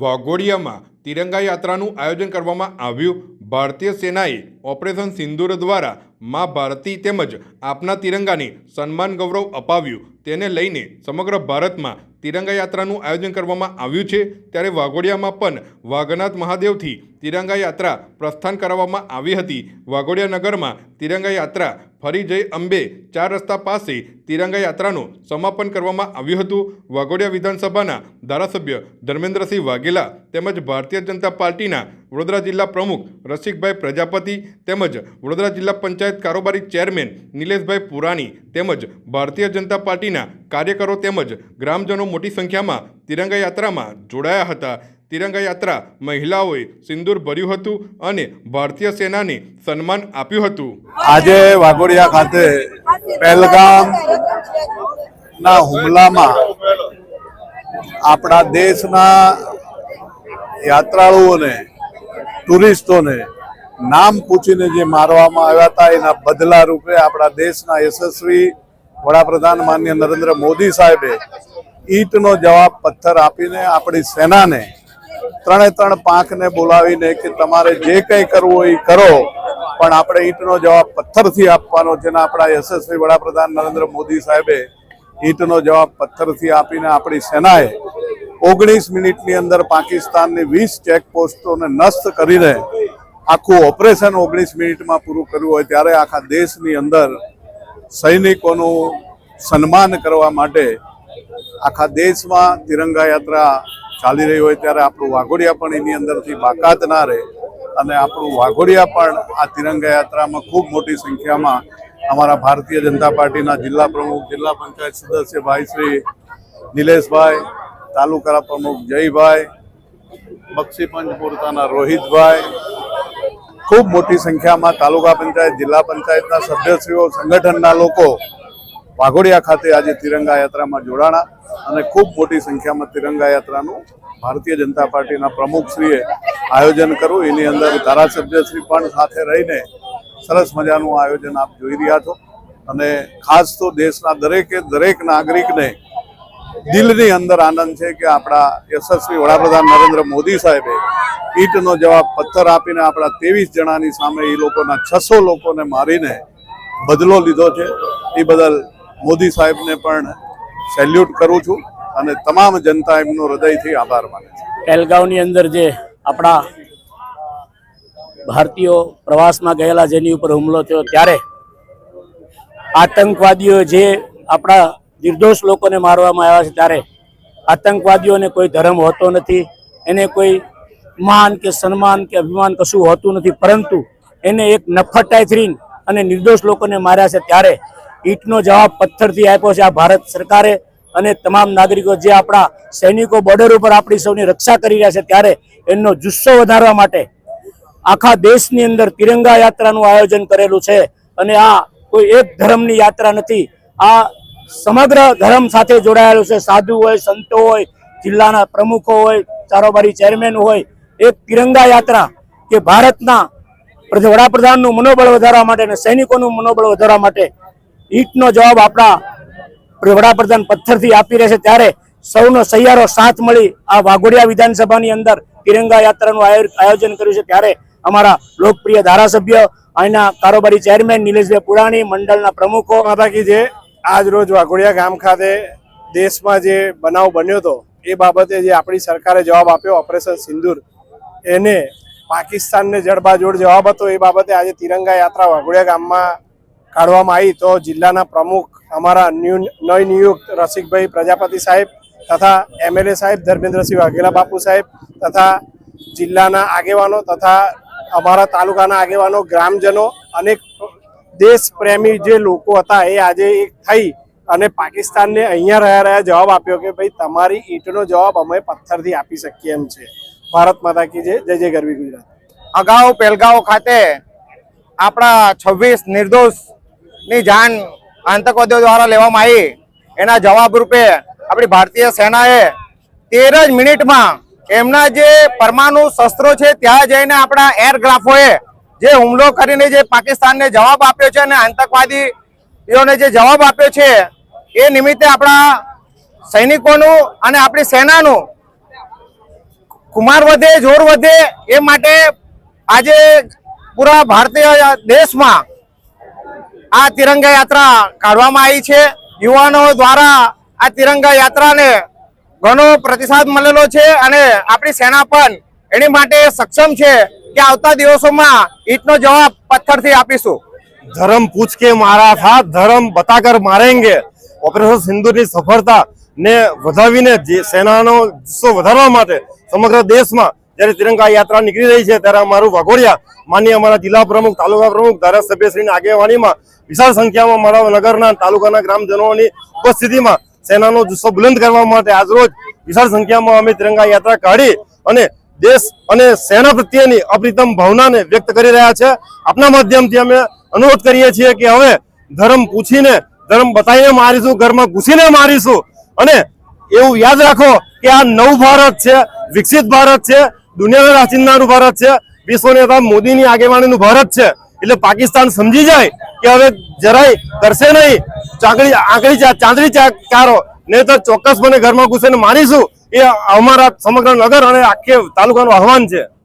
વાઘોડિયામાં તિરંગા યાત્રાનું આયોજન કરવામાં આવ્યું. ભારતીય સેનાએ ઓપરેશન સિંદૂર દ્વારા મા ભારતી તેમજ આપના તિરંગાને સન્માન ગૌરવ અપાવ્યું. તેને લઈને સમગ્ર ભારતમાં તિરંગા યાત્રાનું આયોજન કરવામાં આવ્યું છે. ત્યારે વાઘોડિયામાં પણ વાઘનાથ મહાદેવથી તિરંગા યાત્રા પ્રસ્થાન કરાવવામાં આવી હતી. વાઘોડિયા નગરમાં તિરંગા યાત્રા ફરી જય અંબે ચાર રસ્તા પાસે તિરંગા યાત્રાનું સમાપન કરવામાં આવ્યું હતું. વાઘોડિયા વિધાનસભાના ધારાસભ્ય ધર્મેન્દ્રસિંહ વાઘેલા તેમજ ભારતીય જનતા પાર્ટીના વડોદરા જિલ્લા પ્રમુખ રસિકભાઈ પ્રજાપતિ તેમજ વડોદરા જિલ્લા પંચાયત કારોબારી ચેરમેન નિલેશભાઈ પુરાણી તેમજ ભારતીય જનતા પાર્ટીના કાર્યકરો તેમજ ગ્રામજનો મોટી સંખ્યામાં તિરંગા યાત્રામાં જોડાયા હતા. તિરંગા યાત્રા મહિલાઓએ સિંદૂર ભર્યું હતું અને ભારતીય સેનાને સન્માન આપ્યું હતું. આજે વાઘોડિયા ખાતે પહેલગામ ના હુમલામાં આપણા દેશના યાત્રાળુઓને, ટુરિસ્ટોને નામ પૂછીને જે મારવામાં આવ્યા હતા, એના બદલા રૂપે આપણા દેશના યશસ્વી વડાપ્રધાન માન્ય નરેન્દ્ર મોદી સાહેબે ઈટનો જવાબ પથ્થર આપીને આપણી સેનાને ત્રણે ત્રણ પાંખને બોલાવીને કે તમારે જે કંઈ કરવું હોય એ કરો. પણ આપણે ઈંટનો જવાબ પથ્થરથી આપવાનો, જેના આપણા યશસ્વી વડાપ્રધાન નરેન્દ્ર મોદી સાહેબે ઈંટનો જવાબ પથ્થરથી આપીને આપણી સેનાએ ઓગણીસ મિનિટની અંદર પાકિસ્તાનની વીસ ચેકપોસ્ટોને નષ્ટ કરીને આખું ઓપરેશન ઓગણીસ મિનિટમાં પૂરું કર્યું હોય ત્યારે આખા દેશની અંદર સૈનિકોનું સન્માન કરવા માટે આખા દેશમાં તિરંગા યાત્રા ચાલી રહી હોય ત્યારે આપણું વાઘોડિયા પણ એની અંદરથી બાકાત ના રહે. અને આપણું વાઘોડિયા પણ આ તિરંગા યાત્રામાં ખૂબ મોટી સંખ્યામાં અમારા ભારતીય જનતા પાર્ટીના જિલ્લા પ્રમુખ, જિલ્લા પંચાયત સદસ્ય ભાઈ શ્રી નિલેશભાઈ, તાલુકા પ્રમુખ જયભાઈ બક્ષીપંચ પૂરતાના રોહિતભાઈ, ખૂબ મોટી સંખ્યામાં તાલુકા પંચાયત, જિલ્લા પંચાયતના સભ્યશ્રીઓ, સંગઠનના લોકો વાઘોડિયા ખાતે આજે તિરંગા યાત્રામાં જોડાણા અને ખૂબ મોટી સંખ્યામાં તિરંગા યાત્રાનું ભારતીય જનતા પાર્ટીના પ્રમુખશ્રીએ આયોજન કર્યું. એની અંદર ધારાસભ્યશ્રી પણ સાથે રહીને સરસ મજાનું આયોજન આપ જોઈ રહ્યા છો. અને ખાસ તો દેશના દરેકે દરેક નાગરિકને દિલની અંદર આનંદ છે કે આપણા યશસ્વી વડાપ્રધાન નરેન્દ્ર મોદી સાહેબે ઈટનો જવાબ પથ્થર આપીને આપણા ત્રેવીસ જણાની સામે એ લોકોના છસો લોકોને મારીને બદલો લીધો છે. એ બદલ મોદી સાહેબને પણ સેલ્યુટ કરું છું અને તમામ જનતા એમનો હૃદયથી આભાર માને છે. પહેલગાંવની અંદર જે આપણા ભારતીયો પ્રવાસમાં ગયેલા જેની ઉપર હુમલો થયો ત્યારે આતંકવાદીઓ જે આપણા નિર્દોષ લોકોને મારવામાં આવ્યા છે ત્યારે આતંકવાદીઓને કોઈ ધર્મ હોતો નથી, એને કોઈ માન કે સન્માન કે અભિમાન કશું હોતું નથી, પરંતુ એને એક નફટાઈથી અને નિર્દોષ લોકોને માર્યા છે ત્યારે ઈંટનો જવાબ પથ્થરથી આપ્યો છે આ ભારત સરકારે અને તમામ નાગરિકો જે આપણા સૈનિકો બોર્ડર ઉપર આપણી સૌની રક્ષા કરી રહ્યા છે ત્યારે એમનો જુસ્સો વધારવા માટે આખા દેશની અંદર તિરંગા યાત્રાનું આયોજન કરેલું છે અને આ કોઈ એક ધર્મની યાત્રા નથી, આ સમગ્ર ધર્મ સાથે જોડાયેલું છે. સાધુ હોય, સંતો હોય, જિલ્લાના પ્રમુખો હોય કારોબારી ચેરમેન હોય, એક તિરંગા યાત્રા કે ભારતના વડાપ્રધાનનું મનોબળ વધારવા માટે અને સૈનિકોનું મનોબળ વધારવા માટે ઈંટનો જવાબ આપણા વડાપ્રધાન પથ્થરથી આપી રહે છે. ત્યારે સૌનો સહિયારો સાથ મળી આ વાઘોડિયા વિધાનસભાની અંદર તિરંગા યાત્રાનું આયો- આયોજન કર્યું છે. ત્યારે અમારા લોકપ્રિય ધારાસભ્ય, અહીંના કારોબારી ચેરમેન નિલેશભાઈ પુરાણી, મંડળના પ્રમુખો. માતા કી જે આજ રોજ વાઘોડિયા ગામ ખાતે દેશમાં જે બનાવ બન્યો હતો, એ બાબતે જે આપણી સરકારે જવાબ આપ્યો, ઓપરેશન સિંદૂર, એને પાકિસ્તાનને જડબાજોડ જવાબ હતો. એ બાબતે આજે તિરંગા યાત્રા વાઘોડિયા ગામમાં કાઢવામાં આવી તો જિલ્લાના પ્રમુખ અમારા ન્યૂ નવનિયુક્ત રસિકભાઈ પ્રજાપતિ સાહેબ તથા એમએલએ સાહેબ ધર્મેન્દ્રસિંહ વાઘેલા બાપુ સાહેબ તથા જિલ્લાના આગેવાનો તથા અમારા તાલુકાના આગેવાનો, ગ્રામજનો, અનેક દેશ પ્રેમી જે લોકો હતા એ આજે એક થઈ અને પાકિસ્તાનને અહીંયા રહ્યા રહ્યા જવાબ આપ્યો કે ભાઈ તમારી ઈંટનો જવાબ અમે પથ્થરથી આપી શકીએ એમ છે. ભારત માતા કી જય જય ગરવી ગુજરાત. અગાઉ પેલગાંવ ખાતે આપણા છવ્વીસ નિર્દોષની જાન આતંકવાદીઓ દ્વારા લેવામાં આવી. એના જવાબ રૂપે આપણી ભારતીય સેનાએ તેર જ મિનિટમાં એમના જે પરમાણુ શસ્ત્રો છે, ત્યાં જઈને આપણા એરક્રાફ્ટોએ જે હુમલો કરીને જે પાકિસ્તાનને જવાબ આપ્યો છે અને આતંકવાદીઓને જે જવાબ આપ્યો છે, એ નિમિત્તે આપણા સૈનિકોનું અને આપણી સેનાનું કુમાર વધે, જોર વધે, એ માટે આજે પૂરા ભારતીય દેશમાં આ તિરંગા યાત્રા કાઢવામાં આવી છે. યુવાનો દ્વારા આ તિરંગા યાત્રાને ઘણો પ્રતિસાદ મળેલો છે અને આપણી સેના પણ એની માટે સક્ષમ છે કે આવતા દિવસોમાં ઈટનો જવાબ પથ્થરથી આપીશું. ધર્મ પૂછ કે મારા થા, ધર્મ બતાકર મારેંગે. ઓપરેશન સિંધુની સફળતા ને વધાવીને સેનાનો જુસ્સો વધારવા માટે સમગ્ર દેશમાં જ્યારે તિરંગા યાત્રા નીકળી રહી છે ત્યારે અમારું વાઘોડિયા માન્ય અમારા જિલ્લા પ્રમુખ, તાલુકા પ્રમુખ, ધારાસભ્યશ્રીની આગેવાનીમાં વિશાળ સંખ્યામાં મારા નગરના તાલુકાના ગ્રામજનોની ઉપસ્થિતિમાં સેનાનો જુસ્સો બુલંદ કરવા માટે આજરોજ વિશાળ સંખ્યામાં અમે તિરંગા યાત્રા કાઢી અને દેશ અને સેના પ્રત્યેની અપ્રિતમ ભાવનાને વ્યક્ત કરી રહ્યા છે. આપના માધ્યમથી અમે અનુરોધ કરીએ છીએ કે હવે ધર્મ પૂછીને, ધર્મ બતાવીને મારીશું, ઘરમાં ઘૂસીને મારીશું અને એવું યાદ રાખો કે આ નવ ભારત છે, વિકસિત ભારત છે દુનિયાના રાચિંદાનું ભારત છે. વિશ્વ નેતા મોદીની આગેવાનીનું ભારત છે. એટલે પાકિસ્તાન સમજી જાય કે હવે જરાય કરશે નહીં. ચાકડી, આંકડી ચાંદડી ચા- તો ચોક્કસ મને ઘરમાં ઘૂસીને મારીશું. એ અમારા સમગ્ર નગર અને આખે તાલુકાનું આહવાન છે.